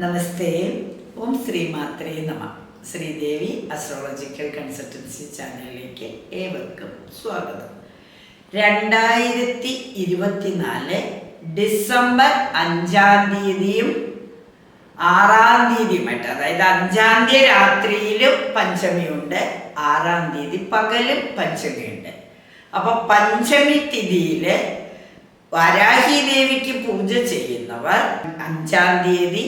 നമസ്തേ. ഓം ശ്രീ മാത്രേ നമ. Sridevi astrological consultancy ചാനലിലേക്ക് ഏവർക്കും സ്വാഗതം. രണ്ടായിരത്തി ഇരുപത്തിനാല് ഡിസംബർ അഞ്ചാം തീയതിയും ആറാം തീയതിയുമായിട്ട് അതായത് അഞ്ചാം തീയതി രാത്രിയിലും പഞ്ചമിയുണ്ട് ആറാം തീയതി പകലും പഞ്ചമിയുണ്ട്. അപ്പൊ പഞ്ചമി തിഥിയിൽ വരാഹി ദേവിക്ക് പൂജ ചെയ്യുന്നവർ അഞ്ചാം തീയതി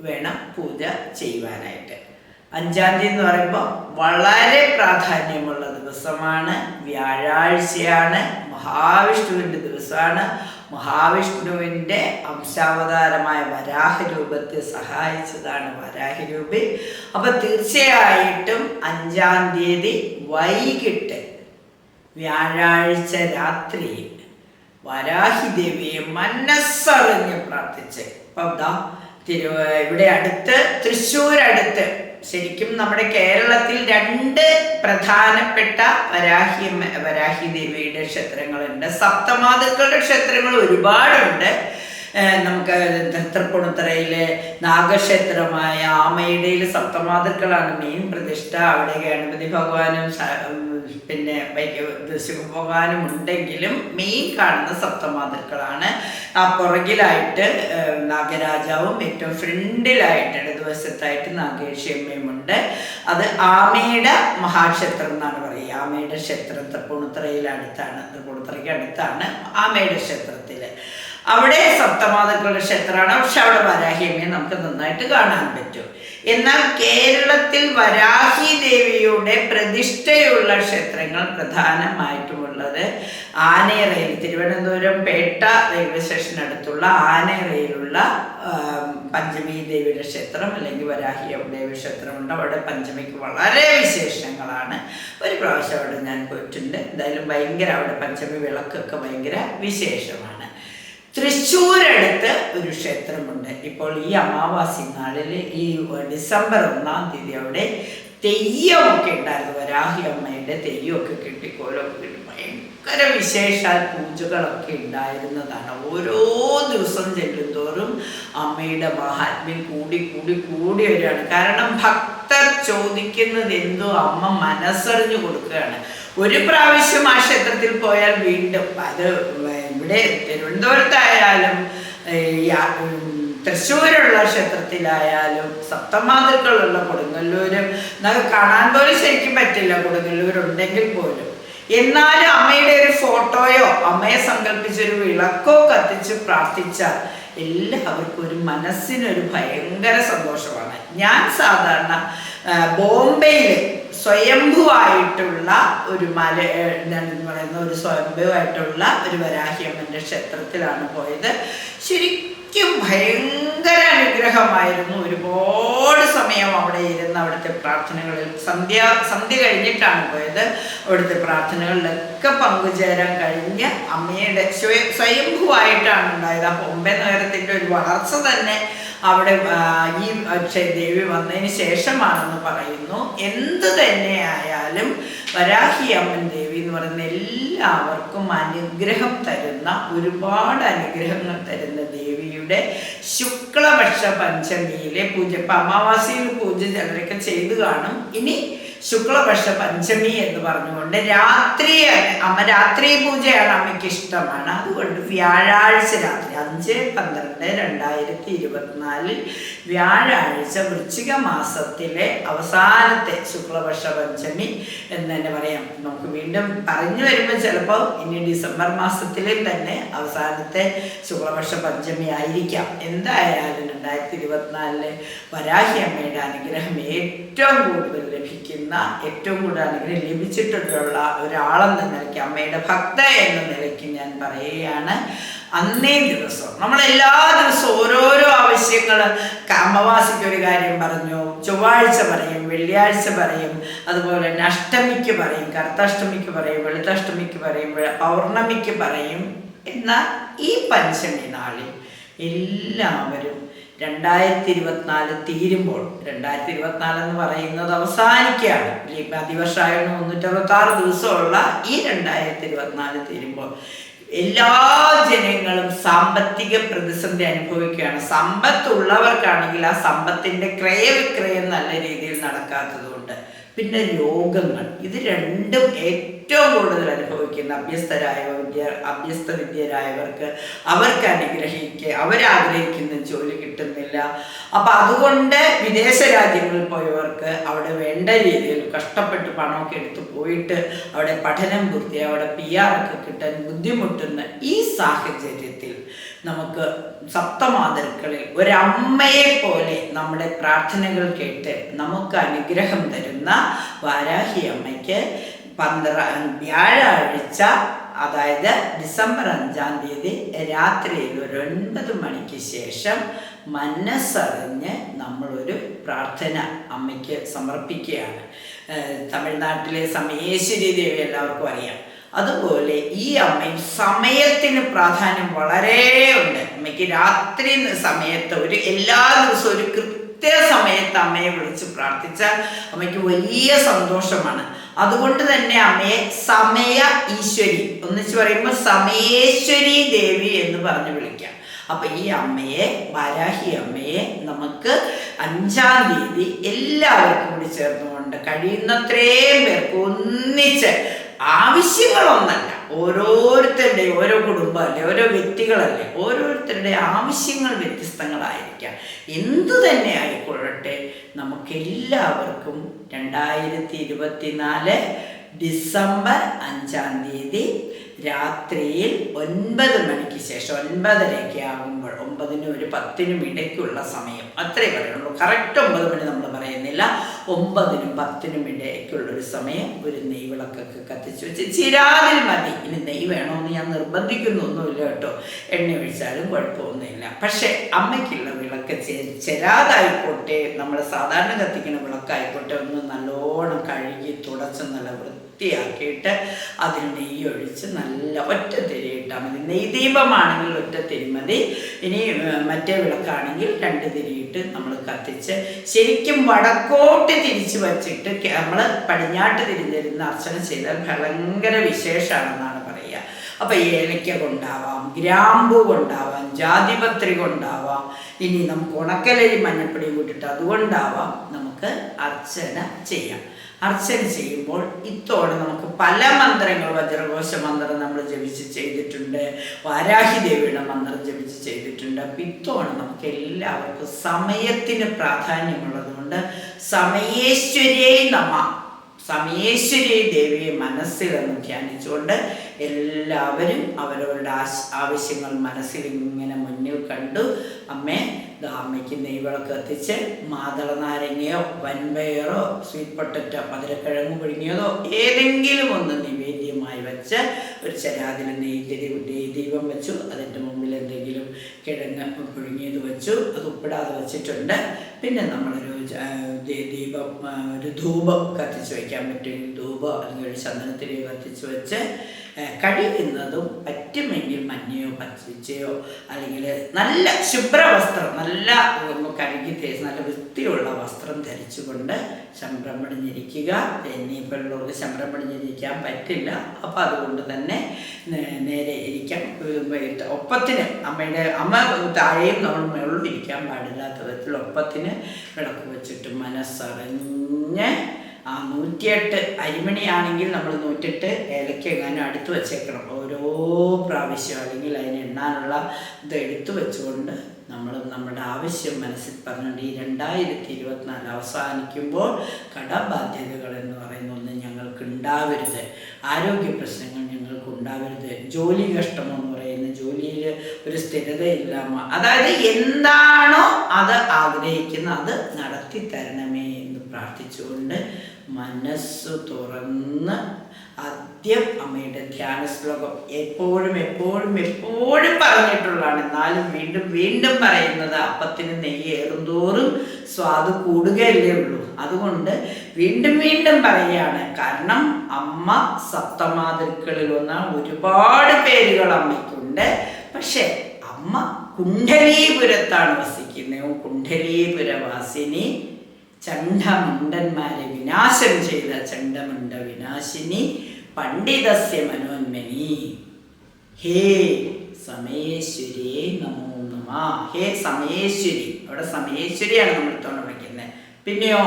വേണം പൂജ ചെയ്യുവാനായിട്ട്. അഞ്ചാം തീയതി എന്ന് പറയുമ്പോൾ വളരെ പ്രാധാന്യമുള്ള ദിവസമാണ്. വ്യാഴാഴ്ചയാണ് മഹാവിഷ്ണുവിന്റെ ദിവസമാണ്. മഹാവിഷ്ണുവിന്റെ അംശാവതാരമായ വരാഹ രൂപത്തെ സഹായിച്ചതാണ് വരാഹ രൂപി അപ്പം തീർച്ചയായിട്ടും അഞ്ചാം തീയതി വൈകിട്ട് വ്യാഴാഴ്ച രാത്രി വരാഹി ദേവിയെ മനസ്സറിഞ്ഞ് പ്രാർത്ഥിച്ച്. ഇപ്പം ദാ തിരു ഇവിടെ അടുത്ത് തൃശ്ശൂർ അടുത്ത് ശരിക്കും നമ്മുടെ കേരളത്തിൽ രണ്ട് പ്രധാനപ്പെട്ട വരാഹി വരാഹി ദേവിയുടെ ക്ഷേത്രങ്ങളുണ്ട്. സപ്തമാതൃക്കളുടെ ക്ഷേത്രങ്ങൾ ഒരുപാടുണ്ട്. നമുക്ക് തൃപ്പുണിത്തറയിലെ നാഗക്ഷേത്രമായ ആമയുടെയിൽ സപ്തമാതൃക്കളാണ് മെയിൻ പ്രതിഷ്ഠ. അവിടെ ഗണപതി ഭഗവാനും പിന്നെ വൈദ്യ- പോകാനും ഉണ്ടെങ്കിലും മെയിൻ കാണുന്ന സപ്തമാതൃക്കളാണ്. ആ പുറകിലായിട്ട് നാഗരാജാവും ഏറ്റവും ഫ്രണ്ടിലായിട്ട് ഇടതുവശത്തായിട്ട് ഉണ്ട് അത് ആമയുടെ മഹാക്ഷേത്രം എന്നാണ് പറയുക. ആമയുടെ ക്ഷേത്രം തൃപ്പൂണിത്തറയിൽ അടുത്താണ് തൃപ്പൂണിത്തറയ്ക്ക് അടുത്താണ് ആമയുടെ ക്ഷേത്രത്തിൽ അവിടെ സപ്തമാതൃക്കളുടെ ക്ഷേത്രമാണ്. പക്ഷെ അവിടെ വരാഹിയമ്മയെ നമുക്ക് നന്നായിട്ട് കാണാൻ പറ്റും. എന്നാൽ കേരളത്തിൽ വരാഹി ദേവിയുടെ പ്രതിഷ്ഠയുള്ള ക്ഷേത്രങ്ങൾ പ്രധാനമായിട്ടുമുള്ളത് ആനയറയിൽ തിരുവനന്തപുരം പേട്ട റെയിൽവേ സ്റ്റേഷൻ അടുത്തുള്ള ആനയറയിലുള്ള പഞ്ചമി ദേവിയുടെ ക്ഷേത്രം അല്ലെങ്കിൽ വരാഹി ദേവി ക്ഷേത്രമുണ്ട്. അവിടെ പഞ്ചമിക്ക് വളരെ വിശേഷങ്ങളാണ്. ഒരു പ്രാവശ്യം അവിടെ ഞാൻ പോയിട്ടുണ്ട്. എന്തായാലും ഭയങ്കര അവിടെ പഞ്ചമി വിളക്കൊക്കെ ഭയങ്കര വിശേഷമാണ്. തൃശ്ശൂരടുത്ത് ഒരു ക്ഷേത്രമുണ്ട്. ഇപ്പോൾ ഈ അമാവാസി നാളിൽ ഈ ഡിസംബർ ഒന്നാം തീയതി അവിടെ തെയ്യമൊക്കെ ഉണ്ടായിരുന്നു. വരാഹി അമ്മയുടെ തെയ്യമൊക്കെ കിട്ടി കോലൊക്കെ കിട്ടി ഭയങ്കര വിശേഷാൽ പൂജകളൊക്കെ ഉണ്ടായിരുന്നതാണ്. ഓരോ ദിവസം ചെല്ലുന്തോറും അമ്മയുടെ മഹാത്മ്യം കൂടി കൂടി കൂടി വരികയാണ്. കാരണം ഭക്തർ ചോദിക്കുന്നത് എന്തോ അമ്മ മനസ്സറിഞ്ഞു കൊടുക്കുകയാണ്. ഒരു പ്രാവശ്യം ആ ക്ഷേത്രത്തിൽ പോയാൽ വീണ്ടും അത് ഇവിടെ തിരുവനന്തപുരത്തായാലും തൃശ്ശൂരുള്ള ക്ഷേത്രത്തിലായാലും സപ്തമാതൃക്കളുള്ള കൊടുങ്ങല്ലൂരും കാണാൻ പോലും ശരിക്കും പറ്റില്ല കൊടുങ്ങല്ലൂർ ഉണ്ടെങ്കിൽ പോലും. എന്നാലും അമ്മയുടെ ഒരു ഫോട്ടോയോ അമ്മയെ സങ്കല്പിച്ചൊരു വിളക്കോ കത്തിച്ച് പ്രാർത്ഥിച്ചാൽ എല്ലാവർക്കും ഒരു മനസ്സിനൊരു ഭയങ്കര സന്തോഷമാണ്. ഞാൻ സാധാരണ ബോംബെയിൽ സ്വയംഭുവായിട്ടുള്ള ഒരു മല പറയുന്ന ഒരു സ്വയംഭുവായിട്ടുള്ള ഒരു വരാഹിയമ്മന്റെ ക്ഷേത്രത്തിലാണ് പോയത്. ശരിക്കും ഭയങ്കര അനുഗ്രഹമായിരുന്നു. ഒരുപാട് സമയം അവിടെ ഇരുന്ന് അവിടുത്തെ പ്രാർത്ഥനകളിൽ സന്ധ്യ സന്ധ്യ കഴിഞ്ഞിട്ടാണ് പോയത്. അവിടുത്തെ പ്രാർത്ഥനകളിലൊക്കെ പങ്കുചേരാൻ കഴിഞ്ഞ് അമ്മയുടെ സ്വയം സ്വയംഭുവായിട്ടാണ് ഉണ്ടായത്. ആ ബോംബെ നഗരത്തിന്റെ ഒരു വളർച്ച തന്നെ അവിടെ ഈ ദേവി വന്നതിന് ശേഷമാണെന്ന് പറയുന്നു. എന്ത് തന്നെ ആയാലും വരാഹി അമ്മൻ ദേവി എന്ന് പറയുന്ന എല്ലാവർക്കും അനുഗ്രഹം തരുന്ന ഒരുപാട് അനുഗ്രഹങ്ങൾ തരുന്ന ദേവിയുടെ ശുക്ലപക്ഷ പഞ്ചമിയിലെ പൂജ. അമാവാസിയിൽ പൂജ ചിലരൊക്കെ ചെയ്തു കാണും. ഇനി ശുക്ലപക്ഷ പഞ്ചമി എന്ന് പറഞ്ഞുകൊണ്ട് രാത്രി അമ്മ രാത്രി പൂജയാണ് അമ്മയ്ക്ക് ഇഷ്ടമാണ്. അതുകൊണ്ട് വ്യാഴാഴ്ച രാത്രി അഞ്ച് പന്ത്രണ്ട് രണ്ടായിരത്തി ഇരുപത്തിനാലിൽ വ്യാഴാഴ്ച വൃശ്ചിക മാസത്തിലെ അവസാനത്തെ ശുക്ലപക്ഷ പഞ്ചമി എന്ന് തന്നെ പറയാം. നമുക്ക് വീണ്ടും പറഞ്ഞു വരുമ്പോൾ ചിലപ്പോൾ ഇനി ഡിസംബർ മാസത്തിലെ തന്നെ അവസാനത്തെ ശുക്ലപക്ഷ പഞ്ചമി ആയിരിക്കാം. എന്തായാലും രണ്ടായിരത്തി ഇരുപത്തിനാലിൽ വരാഹി അമ്മയുടെ അനുഗ്രഹം ഏറ്റവും കൂടുതൽ ലഭിക്കുന്ന ഏറ്റവും കൂടുതൽ അനുഗ്രഹം ലഭിച്ചിട്ടുള്ള ഒരാളെന്ന നിലയ്ക്ക് അമ്മയുടെ ഭക്ത എന്ന നിലയ്ക്ക് ഞാൻ പറയുകയാണ്. അന്നേ ദിവസം നമ്മൾ എല്ലാ ദിവസവും ഓരോരോ ആവശ്യങ്ങൾ അമാവാസിക്ക് ഒരു കാര്യം പറഞ്ഞു ചൊവ്വാഴ്ച പറയും വെള്ളിയാഴ്ച പറയും അതുപോലെ തന്നെ അഷ്ടമിക്ക് പറയും കറുത്താഷ്ടമിക്ക് പറയും വെളുത്താഷ്ടമിക്ക് പറയും പൗർണമിക്ക് പറയും. എന്നാൽ ഈ പഞ്ചമി നാളിൽ എല്ലാവരും രണ്ടായിരത്തി ഇരുപത്തിനാല് തീരുമ്പോൾ രണ്ടായിരത്തി ഇരുപത്തിനാല് എന്ന് പറയുന്നത് അവസാനിക്കുകയാണ്. ഈ മുന്നൂറ്റി അറുപത്തി ആറ് ദിവസമുള്ള ഈ രണ്ടായിരത്തി ഇരുപത്തിനാല് തീരുമ്പോൾ. എല്ലാ ജനങ്ങളും സാമ്പത്തിക പ്രതിസന്ധി അനുഭവിക്കുകയാണ്. സമ്പത്ത് ഉള്ളവർക്കാണെങ്കിൽ ആ സമ്പത്തിന്റെ ക്രയവിക്രയം നല്ല രീതിയിൽ നടക്കാത്തതുകൊണ്ട്. പിന്നെ രോഗങ്ങൾ. ഇത് രണ്ടും ഏറ്റവും കൂടുതൽ അനുഭവിക്കുന്ന അഭ്യസ്തരായ വിദ്യ അഭ്യസ്ത വിദ്യരായവർക്ക് അവർക്ക് അനുഗ്രഹിക്കുക അവരാഗ്രഹിക്കുന്ന ജോലി കിട്ടുന്നില്ല. അപ്പം അതുകൊണ്ട് വിദേശ രാജ്യങ്ങളിൽ പോയവർക്ക് അവിടെ വേണ്ട രീതിയിൽ കഷ്ടപ്പെട്ട് പണമൊക്കെ എടുത്ത് പോയിട്ട് അവിടെ പഠനം പൂർത്തി അവിടെ പി ആർ ഒക്കെ കിട്ടാൻ ബുദ്ധിമുട്ടുന്ന ഈ സാഹചര്യത്തിൽ നമുക്ക് സപ്തമാതൃക്കളിൽ ഒരമ്മയെ പോലെ നമ്മുടെ പ്രാർത്ഥനകൾ കേട്ട് നമുക്ക് അനുഗ്രഹം തരുന്ന വാരാഹി അമ്മയ്ക്ക് പന്ത്ര വ്യാഴാഴ്ച അതായത് ഡിസംബർ അഞ്ചാം തീയതി രാത്രിയിൽ ഒരു ഒൻപത് മണിക്ക് ശേഷം മനസ്സറിഞ്ഞ് നമ്മളൊരു പ്രാർത്ഥന അമ്മയ്ക്ക് സമർപ്പിക്കുകയാണ്. തമിഴ്നാട്ടിലെ സമയേശ്വരി ദേവി എല്ലാവർക്കും അറിയാം. അതുപോലെ ഈ അമ്മയും സമയത്തിന് പ്രാധാന്യം വളരെ ഉണ്ട്. അമ്മയ്ക്ക് രാത്രി സമയത്ത് ഒരു എല്ലാ ദിവസവും ഒരു കൃത്യസമയത്ത് അമ്മയെ വിളിച്ച് പ്രാർത്ഥിച്ചാൽ അമ്മയ്ക്ക് വലിയ സന്തോഷമാണ്. അതുകൊണ്ട് തന്നെ അമ്മയെ സമയ ഈശ്വരി ഒന്നിച്ച് പറയുമ്പോൾ സമയേശ്വരി ദേവി എന്ന് പറഞ്ഞ് വിളിക്കാം. അപ്പൊ ഈ അമ്മയെ വരാഹി അമ്മയെ നമുക്ക് അഞ്ചാം തീയതി എല്ലാവർക്കും കൂടി ചേർന്നുകൊണ്ട് കഴിയുന്നത്രയും പേർക്ക് ഒന്നിച്ച് ആവശ്യങ്ങളൊന്നല്ല. ഓരോരുത്തരുടെയും ഓരോ കുടുംബമല്ലേ ഓരോ വ്യക്തികളല്ലേ ഓരോരുത്തരുടെ ആവശ്യങ്ങൾ വ്യത്യസ്തങ്ങളായിരിക്കാം. എന്തു തന്നെ ആയിക്കൊള്ളട്ടെ നമുക്കെല്ലാവർക്കും രണ്ടായിരത്തി ഇരുപത്തിനാല് ഡിസംബർ അഞ്ചാം തീയതി രാത്രിയിൽ ഒൻപത് മണിക്ക് ശേഷം ഒൻപതരയ്ക്ക് ആകുമ്പോൾ ഒമ്പതിനും ഒരു പത്തിനും ഇടയ്ക്കുള്ള സമയം. അത്രേ പറയുള്ളൂ. കറക്റ്റ് ഒമ്പത് മണി നമ്മൾ പറയുന്നില്ല ഒമ്പതിനും പത്തിനും ഇടയ്ക്കുള്ള ഒരു സമയം ഒരു നെയ് വിളക്കൊക്കെ കത്തിച്ച് വെച്ച് ചിരാതിൽ മതി. ഇനി നെയ്യ് വേണമെന്ന് ഞാൻ നിർബന്ധിക്കുന്നൊന്നുമില്ല കേട്ടോ. എണ്ണ ഒഴിച്ചാലും കുഴപ്പമൊന്നുമില്ല. പക്ഷേ അമ്മയ്ക്കുള്ള വിളക്ക് ചെരാതായിക്കോട്ടെ. നമ്മൾ സാധാരണ കത്തിക്കുന്ന വിളക്കായിക്കോട്ടെ. ഒന്ന് നല്ലോണം കഴുകി തുടച്ച് നല്ല വൃത്തിയാക്കിയിട്ട് അതിൽ നെയ്യ് ഒഴിച്ച് നല്ല ഒറ്റ തിരി ഇട്ടാൽ മതി. നെയ്യ് ദീപമാണെങ്കിൽ ഒറ്റ തിരി മതി. ഇനി മറ്റേ വിളക്കാണെങ്കിൽ രണ്ട് തിരിയിട്ട് നമ്മൾ കത്തിച്ച് ശരിക്കും വടക്കോട്ട് തിരിച്ച് വച്ചിട്ട് നമ്മൾ പടിഞ്ഞാട്ട് തിരിഞ്ഞിരുന്ന് അർച്ചന ചെയ്താൽ ഭയങ്കര വിശേഷമാണെന്നാണ് പറയുക. അപ്പം ഏലയ്ക്ക കൊണ്ടാവാം ഗ്രാമ്പു കൊണ്ടാവാം ജാതിപത്രി കൊണ്ടാവാം ഇനി നമുക്ക് ഉണക്കലരി മഞ്ഞപ്പൊടി കൂട്ടിട്ട് അതുകൊണ്ടാവാം നമുക്ക് അർച്ചന ചെയ്യാം. അർച്ചന ചെയ്യുമ്പോൾ ഇത്തോടെ നമുക്ക് പല മന്ത്രങ്ങൾ വജ്രഘോഷ മന്ത്രം നമ്മൾ ജപിച്ച് ചെയ്തിട്ടുണ്ട്. വാരാഹി ദേവിയുടെ മന്ത്രം ജപിച്ച് ചെയ്തിട്ടുണ്ട്. അപ്പം ഇത്തോടെ നമുക്ക് എല്ലാവർക്കും സമയത്തിന് പ്രാധാന്യമുള്ളതുകൊണ്ട് സമയേശ്വരേ നമ സമയേശ്വരി ദേവിയെ മനസ്സിലൊന്ന് ധ്യാനിച്ചുകൊണ്ട് എല്ലാവരും അവരവരുടെ ആവശ്യങ്ങൾ മനസ്സിൽ ഇങ്ങനെ മുന്നിൽ കണ്ടു. അമ്മേ അമ്മയ്ക്ക് നെയ്വിളക്ക് കത്തിച്ച് മാതള നാരങ്ങയോ വൻപയറോ സ്വീറ്റ് പൊട്ടറ്റോ മധുരക്കിഴങ്ങ് പുഴുങ്ങിയതോ ഏതെങ്കിലും ഒന്ന് നിവേദ്യമായി വെച്ച് ഒരു ചരാതിൽ നെയ്തിരി ദീപം വെച്ചു. അതിന്റെ മുമ്പിൽ എന്തെങ്കിലും കിഴങ്ങ് പുഴുങ്ങിയത് വെച്ചു. അത് ഉപ്പിടാതെ വെച്ചിട്ടുണ്ട്. പിന്നെ നമ്മളൊരു ദീപം ഒരു ധൂപം കത്തിച്ച് വയ്ക്കാൻ പറ്റും. ധൂപം അല്ലെങ്കിൽ ഒരു ചന്ദനത്തിരി കത്തിച്ച് വെച്ച് കഴിയുന്നതും പറ്റുമെങ്കിൽ മഞ്ഞയോ പച്ചയോ അല്ലെങ്കിൽ നല്ല ശുഭ്ര വസ്ത്രം നല്ല കഴുകി തേച്ച് നല്ല വൃത്തിയുള്ള വസ്ത്രം ധരിച്ചുകൊണ്ട് ശമ്പരം പണിഞ്ഞിരിക്കുക. ഇനിയിപ്പോൾ ഉള്ളവർക്ക് ശമ്പരം പണിഞ്ഞിരിക്കാൻ പറ്റില്ല. അപ്പം അതുകൊണ്ട് തന്നെ നേരെ ഇരിക്കാം. ഉം, ഒപ്പത്തിന് അമ്മയുടെ അമ്മ താഴെയും നമ്മൾ മുകളിലിരിക്കാൻ പാടില്ലാത്ത വിധത്തിൽ ഒപ്പത്തിന് വിളക്ക് വെച്ചിട്ട് മനസ്സറിഞ്ഞ് ആ നൂറ്റിയെട്ട് അരിമണിയാണെങ്കിൽ നമ്മൾ നൂറ്റെട്ട് ഏലക്ക എങ്ങാനും അടുത്ത് വെച്ചേക്കണം. ഓരോ പ്രാവശ്യം അല്ലെങ്കിൽ അതിന് എണ്ണാനുള്ള ഇത് എടുത്തു വെച്ചുകൊണ്ട് നമ്മൾ നമ്മുടെ ആവശ്യം മനസ്സിൽ പറഞ്ഞുകൊണ്ട് ഈ രണ്ടായിരത്തി ഇരുപത്തിനാല് അവസാനിക്കുമ്പോൾ കടബാധ്യതകൾ എന്ന് പറയുന്ന ഒന്ന് ഞങ്ങൾക്ക് ഉണ്ടാവരുത്. ആരോഗ്യ പ്രശ്നങ്ങൾ ഞങ്ങൾക്ക് ഉണ്ടാവരുത്. ജോലി കഷ്ടം എന്ന് പറയുന്ന ജോലിയിൽ ഒരു സ്ഥിരതയില്ലാമ അതായത് എന്താണോ അത് ആഗ്രഹിക്കുന്ന അത് നടത്തി തരണമേ എന്ന് പ്രാർത്ഥിച്ചുകൊണ്ട് മനസ്സ് തുറന്ന് ആദ്യം അമ്മയുടെ ധ്യാന ശ്ലോകം എപ്പോഴും എപ്പോഴും എപ്പോഴും പറഞ്ഞിട്ടുള്ളതാണ്. എന്നാലും വീണ്ടും വീണ്ടും പറയുന്നത് അപ്പത്തിന് നെയ്യ് ഏറുന്തോറും സ്വാദ് കൂടുകയല്ലേ ഉള്ളൂ. അതുകൊണ്ട് വീണ്ടും വീണ്ടും പറയുകയാണ്. കാരണം അമ്മ സപ്തമാതൃക്കളിൽ ഒന്ന് ഒരുപാട് പേരുകൾ അമ്മയ്ക്കുണ്ട്. പക്ഷെ അമ്മ കുണ്ഠലീപുരത്താണ് വസിക്കുന്നത്. കുണ്ഡലീപുരവാസിനി ചണ്ഡമുണ്ടന്മാരെ വിനാശം ചെയ്ത ചണ്ഡമുണ്ട വിനാശിനി പണ്ഡിതസ്യ മനോന്മനി. ഹേ സമയേശ്വരിയെ നമോ നമ. ഹേ സമയേശ്വരി. അവിടെ സമയേശ്വരിയാണ് നമ്മൾ വിളിക്കുന്നത്. പിന്നെയോ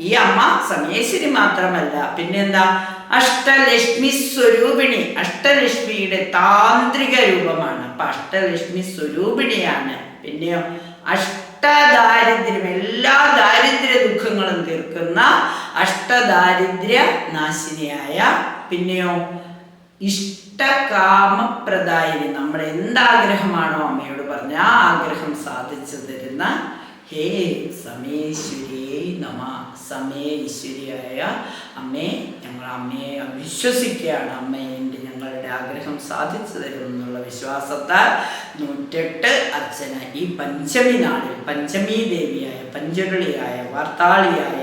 ഈ അമ്മ സമയേശ്വരി മാത്രമല്ല പിന്നെന്താ? അഷ്ടലക്ഷ്മി സ്വരൂപിണി അഷ്ടലക്ഷ്മിയുടെ താന്ത്രിക രൂപമാണ്. അപ്പൊ അഷ്ടലക്ഷ്മി സ്വരൂപിണിയാണ് പിന്നെയോ അഷ്ടദാരിദ്ര്യം അഷ്ടദാരിദ്ര്യ നാശിനിയായ പിന്നെയോ ഇഷ്ടകാമപ്രദായിനി. നമ്മൾ എന്താഗ്രഹമാണോ അമ്മയോട് പറഞ്ഞ ആ ആഗ്രഹം സാധിച്ചു തരുന്ന? ഹേ സമേശ്വരിയെ നമ. സമേശ്വരിയായ അമ്മേ ഞങ്ങൾ അമ്മയെ വിശ്വസിക്കുകയാണ് അമ്മയെ ഞങ്ങളുടെ ആഗ്രഹം സാധിച്ചു തരും എന്നുള്ള വിശ്വാസത്താൽ നൂറ്റെട്ട് അർച്ചന ഈ പഞ്ചമി നാളിൽ പഞ്ചമി ദേവിയായ പഞ്ചരുളിയായ വാർത്താളിയായ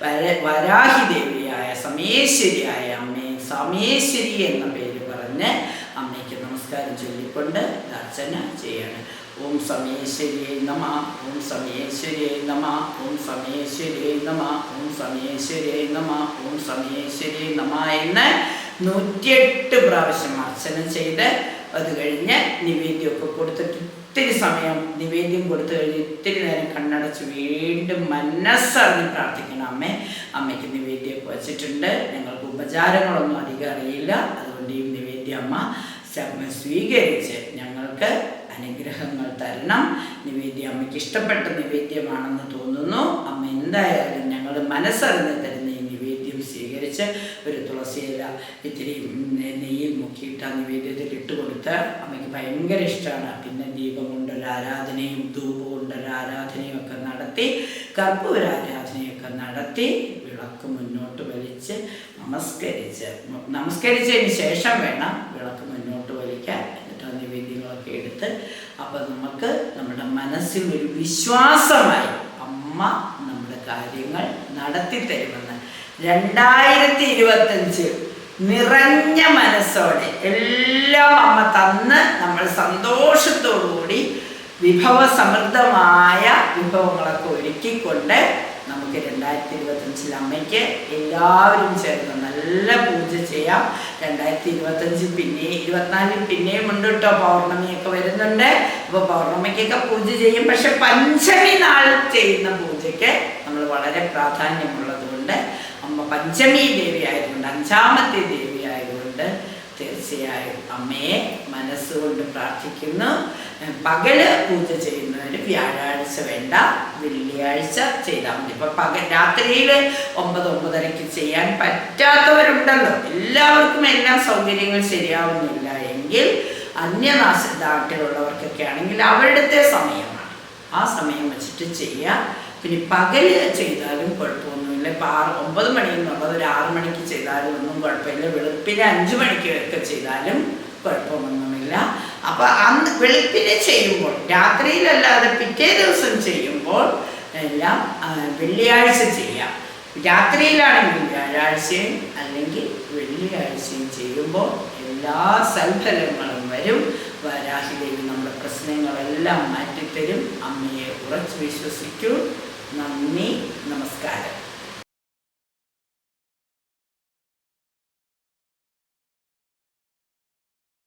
വര- വരാഹി ദേവിയായ സമയേശ്വരിയായ അമ്മയെ സമയേശ്വരി എന്ന പേര് പറഞ്ഞ് അമ്മയ്ക്ക് നമസ്കാരം ചൊല്ലിക്കൊണ്ട് അർച്ചന ചെയ്യണം. ഓം സമയേശ്വരിയെ നമ ഓം സമയേശ്വരിയെ നമ ഓം സമയേശ്വരിയെ നമ ഓം സമയേശ്വരിയെ നമ ഓം സമയേശ്വരിയെ നമ എന്ന് നൂറ്റിയെട്ട് പ്രാവശ്യം അർച്ചന ചെയ്ത് അത് കഴിഞ്ഞ് നിവേദ്യമൊക്കെ കൊടുത്തിട്ട് ഇത്തിരി സമയം നിവേദ്യം കൊടുത്തു കഴിഞ്ഞ് ഒത്തിരി നേരം കണ്ണടച്ച് വീണ്ടും മനസ്സറിഞ്ഞ് പ്രാർത്ഥിക്കണം. അമ്മേ അമ്മയ്ക്ക് നിവേദ്യമൊക്കെ വച്ചിട്ടുണ്ട്. ഞങ്ങൾക്ക് ഉപചാരങ്ങളൊന്നും അധികം അറിയില്ല. അതുകൊണ്ട് ഈ നിവേദ്യ അമ്മ ശബ്ദം സ്വീകരിച്ച് ഞങ്ങൾക്ക് അനുഗ്രഹങ്ങൾ തരണം. നിവേദ്യം അമ്മയ്ക്ക് ഇഷ്ടപ്പെട്ട നിവേദ്യമാണെന്ന് തോന്നുന്നു. അമ്മ എന്തായാലും ഞങ്ങൾ മനസ്സറിഞ്ഞ് ഒരു തുളസിയില ഇത്തിരി നെയ്യിൽ മുക്കിയിട്ട് ആ നിവേദ്യത്തിൽ ഇട്ട് കൊടുത്ത് അമ്മയ്ക്ക് ഭയങ്കര ഇഷ്ടമാണ് പിന്നെ ദീപം കൊണ്ടൊരു ആരാധനയും ധൂപം കൊണ്ടൊരു ആരാധനയും ഒക്കെ നടത്തി കർപ്പൂര ആരാധനയൊക്കെ നടത്തി വിളക്ക് മുന്നോട്ട് വലിച്ച് നമസ്കരിച്ച് നമസ്കരിച്ചതിന് ശേഷം വേണം വിളക്ക് മുന്നോട്ട് വലിക്കാൻ. എന്നിട്ട് ആ നിവേദ്യങ്ങളൊക്കെ എടുത്ത് അപ്പം നമുക്ക് നമ്മുടെ മനസ്സിൽ ഒരു വിശ്വാസമായി അമ്മ നമ്മുടെ കാര്യങ്ങൾ നടത്തി തരുമെന്ന് രണ്ടായിരത്തി ഇരുപത്തഞ്ച് നിറഞ്ഞ മനസ്സോടെ എല്ലാം അമ്മ തന്ന് നമ്മൾ സന്തോഷത്തോടുകൂടി വിഭവസമൃദ്ധമായ വിഭവങ്ങളൊക്കെ ഒരുക്കിക്കൊണ്ട് നമുക്ക് രണ്ടായിരത്തി ഇരുപത്തഞ്ചിൽ അമ്മയ്ക്ക് എല്ലാവരും ചേർന്ന് നല്ല പൂജ ചെയ്യാം. രണ്ടായിരത്തി ഇരുപത്തഞ്ച് പിന്നെ ഇരുപത്തിനാലിൽ പിന്നെയും ഉണ്ട് കേട്ടോ പൗർണമിയൊക്കെ വരുന്നുണ്ട്. അപ്പോൾ പൗർണമിക്കൊക്കെ പൂജ ചെയ്യും. പക്ഷെ പഞ്ചമി നാൾ ചെയ്യുന്ന പൂജയ്ക്ക് നമ്മൾ വളരെ അമ്മ പഞ്ചമി ദേവി ആയതുകൊണ്ട് അഞ്ചാമത്തെ ദേവി ആയതുകൊണ്ട് തീർച്ചയായും അമ്മയെ മനസ്സുകൊണ്ട് പ്രാർത്ഥിക്കുന്നു. പകൽ പൂജ ചെയ്യുന്നവര് വ്യാഴാഴ്ച വേണ്ട വെള്ളിയാഴ്ച ചെയ്താൽ മതി. ഇപ്പൊ പകൽ രാത്രിയിൽ ഒമ്പത് ഒമ്പതരയ്ക്ക് ചെയ്യാൻ പറ്റാത്തവരുണ്ടല്ലോ. എല്ലാവർക്കും എല്ലാ സൗകര്യങ്ങളും ശരിയാവുന്നില്ല എങ്കിൽ അന്യനാശ നാട്ടിലുള്ളവർക്കൊക്കെ ആണെങ്കിൽ അവരുടെ സമയമാണ്. ആ സമയം വെച്ചിട്ട് ചെയ്യുക പിന്നെ പകൽ ചെയ്താലും കുഴപ്പമൊന്നുമില്ല ഇപ്പം ആറ് ഒമ്പത് മണി എന്നുള്ളത് ഒരു ആറ് മണിക്ക് ചെയ്താലും ഒന്നും കുഴപ്പമില്ല. വെളുപ്പിന് അഞ്ച് മണിക്ക് ഒക്കെ ചെയ്താലും കുഴപ്പമൊന്നുമില്ല. അപ്പം അന്ന് വെളുപ്പിനെ ചെയ്യുമ്പോൾ രാത്രിയിലല്ലാതെ പിറ്റേ ദിവസം ചെയ്യുമ്പോൾ എല്ലാം വെള്ളിയാഴ്ച ചെയ്യാം. രാത്രിയിലാണെങ്കിൽ വ്യാഴാഴ്ചയും അല്ലെങ്കിൽ വെള്ളിയാഴ്ചയും ചെയ്യുമ്പോൾ എല്ലാ സൽഫലങ്ങളും വരും. വരാഹിദേവി നമ്മുടെ പ്രശ്നങ്ങളെല്ലാം മാറ്റിത്തരും. അമ്മയെ ഉറച്ചു വിശ്വസിക്കൂ. നന്ദി നമസ്കാരം.